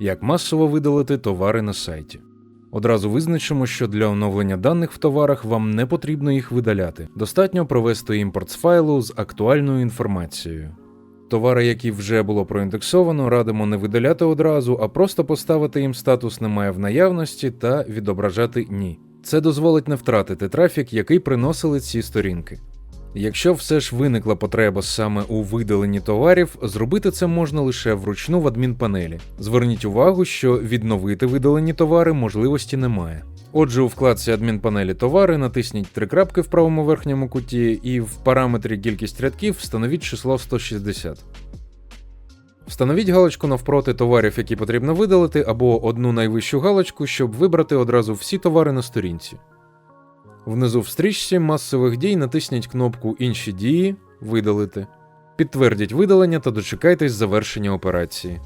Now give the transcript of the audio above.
Як масово видалити товари на сайті. Одразу визначимо, що для оновлення даних в товарах вам не потрібно їх видаляти. Достатньо провести імпорт з файлу з актуальною інформацією. Товари, які вже було проіндексовано, радимо не видаляти одразу, а просто поставити їм статус немає в наявності та відображати ні. Це дозволить не втратити трафік, який приносили ці сторінки. Якщо все ж виникла потреба саме у видаленні товарів, зробити це можна лише вручну в адмінпанелі. Зверніть увагу, що відновити видалені товари можливості немає. Отже, у вкладці адмінпанелі товари натисніть три крапки в правому верхньому куті і в параметрі кількість рядків встановіть число 160. Встановіть галочку навпроти товарів, які потрібно видалити, або одну найвищу галочку, щоб вибрати одразу всі товари на сторінці. Внизу в стрічці масових дій натисніть кнопку Інші дії Видалити. Підтвердіть видалення та дочекайтесь завершення операції.